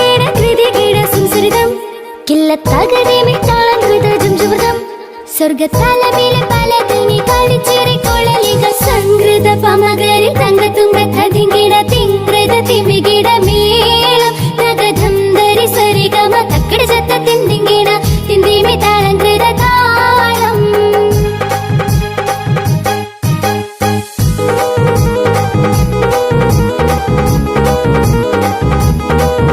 തതികേട കൃതികേട സംസ്കൃതം കില്ലത്തകതേമിട്ടാളം ഹൃദജം ജുവൃതം സ്വർഗത്തലമേലെ പല തുണി